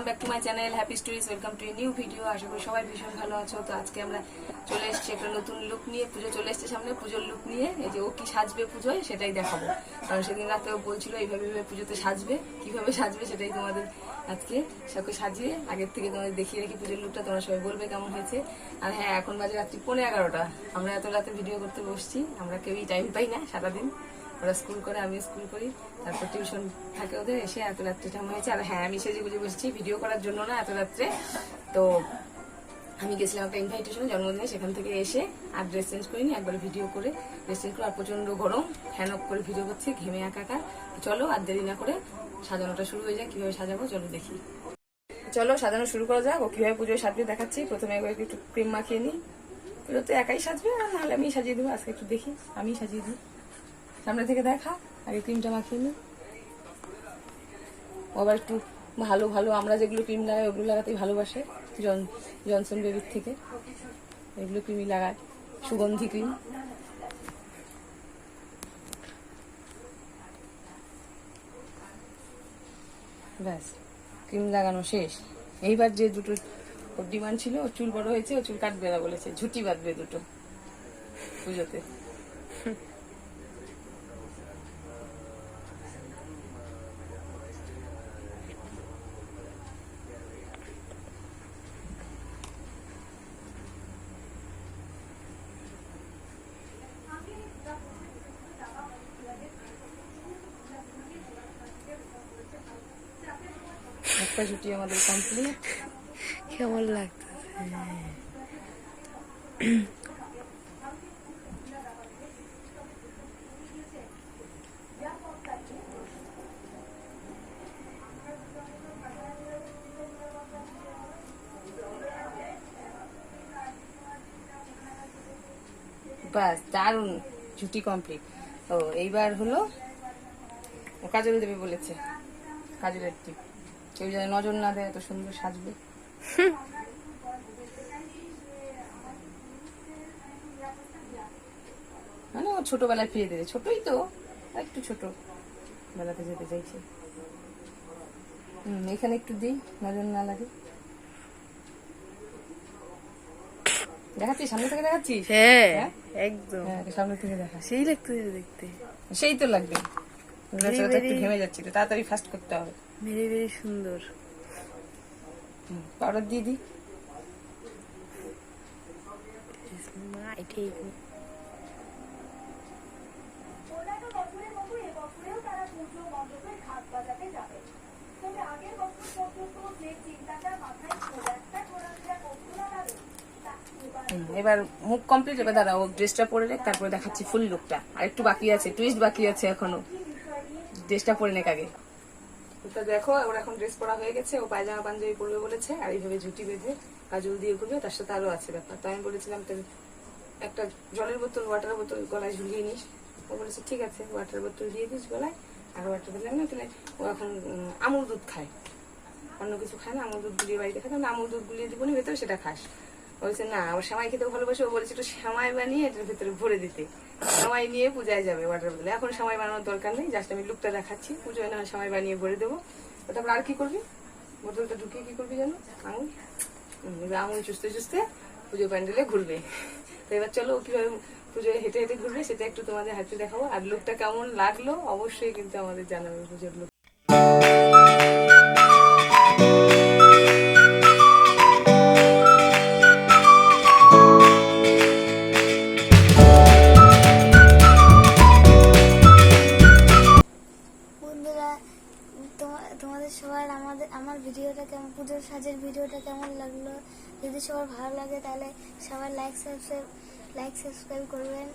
Welcome back to my channel happy stories welcome to new video আশা করি সবাই ভীষণ ভালো আছো। তো আজকে আমরা চলে এসেছি একটা নতুন লুক নিয়ে। পুজো চলে এসেছে সামনে। পুজোর লুক নিয়ে এই যে ও কি সাজবে পুজোয়, সেটাই দেখাবো। কারণ সেদিন রাতে ও বলছিল, এইভাবে এইভাবে পুজোতে সাজবে। কীভাবে সাজবে সেটাই তোমাদের আজকে সবকে সাজিয়ে আগের থেকে তোমাদের দেখিয়ে রেখে পুজোর লুকটা তোমরা সবাই বলবে কেমন হয়েছে। আর হ্যাঁ এখন বাজে রাত্রি পনেরো এগারোটা। আমরা এত রাতে ভিডিও করতে বসছি। আমরা কেউই টাইম পাই না সারাদিন। ওরা স্কুল করে, আমি স্কুল করি। তারপর টিউশন থাকে ওদের, এসে এত রাত্রে টাইম হয়েছে। আর হ্যাঁ আমি সেজে গুজে বসছি ভিডিও করার জন্য না এত রাত্রে। তো আমি গেছিলাম একটা ইনভাইটেশনে জন্মদিনে সেখান থেকে এসে আর ড্রেস চেঞ্জ করিনি, একবার ভিডিও করে ড্রেস চেঞ্জ করে আর প্রচণ্ড গরম ফ্যান অফ করে ভিডিও করছি, ঘেমে একাকার। চলো আর দেরি না করে সাজানোটা শুরু হয়ে যায়, কীভাবে সাজাবো চলো দেখি। চলো সাজানো শুরু করা যাক, ও কীভাবে পুজোয় সাজবে দেখাচ্ছি। প্রথমে একবার একটু ক্রিম মাখিয়ে নিই। পুজোতে একাই সাজবে, আর নাহলে আমি সাজিয়ে দেবো, আজকে একটু দেখি আমি সাজিয়ে দিই। সামনে থেকে দেখা, আগে ক্রিমটা মাখিয়ে নিই ও আবার একটু ভালো ভালো, আমরা যেগুলো ক্রিম লাগাই, ওগুলো লাগাতেই ভালোবাসে, জন জনসন বেবির থেকে। এগুলো ক্রিমই লাগায়, সুগন্ধি ক্রিম ব্যাস ক্রিম লাগানো শেষ। এইবার যে দুটো, ওর ডিমান্ড ছিল, ওর চুল বড় হয়েছে, ও চুল কাটবে না বলেছে, ঝুটি বাঁধবে দুটো পুজোতে। ঝুটি আমাদের কমপ্লিট কেমন লাগতো বাস দারুণ। ঝুটি কমপ্লিট ও এইবার হলো কাজল দেবে বলেছে কাজলের টিপ কেউ যেন নজর না দেয় এত সুন্দর সাজবে। মানে ও ছোটবেলায় ফিরে দেবে ছোটই তো একটু ছোট বেলাতে যেতে চাইছে। হুম এখানে একটু দিই নজর না লাগে। দেখাচ্ছিস সামনে থেকে দেখাচ্ছিস? হ্যাঁ হ্যাঁ? একদম। হ্যাঁ সামনে থেকে দেখা। সেই দেখতে। সেই তো লাগবে। তো ঘেমে যাচ্ছিল তাড়াতাড়ি ফাস্ট করতে হবে। ভেরি ভেরি সুন্দর। পাউডার দিয়ে না তা এবার হুম, এবার মুখ কমপ্লিট এবার দাঁড়া ও ড্রেসটা পরে রেখ তারপরে দেখাচ্ছি ফুল লুকটা আর একটু বাকি আছে টুইস্ট বাকি আছে এখনও। ড্রেসটা পরে নেক আগে। তো দেখো, ওর এখন ড্রেস পরা হয়ে গেছে, ও পায়জামা পাঞ্জাবি পরবে বলেছে, আর এইভাবে ঝুটি বেঁধে কাজল দিয়ে ঘুরবে, তার সাথে আরও আছে ব্যাপার। তো আমি বলেছিলাম একটা জলের বোতল ওয়াটার বোতল গলায় ঝুলিয়ে নিস। ও বলেছে, ঠিক আছে ওয়াটার বোতল দিয়ে দিস গলায়, আর ওয়াটার দিলাম না তাহলে ও এখন আমুল দুধ খায়। অন্য কিছু খায় না, আমুল দুধ গুলিয়ে বাড়িতে খায় না আমুল দুধ গুলিয়ে দিব না, ভেতরে সেটা খাস। বলছে, না আবার সেমাই খেতে ভালোবাসে। ও বলেছে, একটু সেমাই বানিয়ে এটার ভেতরে ভরে দিতে। সেমাই নিয়ে পূজায় যাবে ওয়াটার বদলে এখন সময় বানানোর দরকার নেই জাস্ট আমি লুকটা দেখাচ্ছি। পুজোয় না সেমাই বানিয়ে ভরে দেবো। তারপর আর কি করবি? বোতলটা ঢুকিয়ে কি করবি জানো? আঙুল? আঙুল চুষতে চুষতে পুজো প্যান্ডেলে ঘুরবে। তো এবার চলো কীভাবে পুজোয় হেঁটে হেঁটে ঘুরবে সেটা একটু তোমাদের হাতে দেখাবো। আর লোকটা কেমন লাগল অবশ্যই কিন্তু আমাদের জানাবে পুজোর লুক সাজের ভিডিওটা কেমন লাগল? যদি সবার ভালো লাগে তাহলে সবাই লাইক সাবস্ক্রাইব লাইক সাবস্ক্রাইব করবেন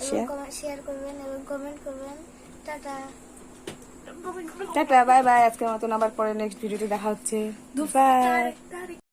এবং শেয়ার করবেন এবং কমেন্ট করবেন। টাটা। টাটা বাই বাই আজকের মতন আবার পরে নেক্সট ভিডিওতে দেখা হচ্ছে। বাই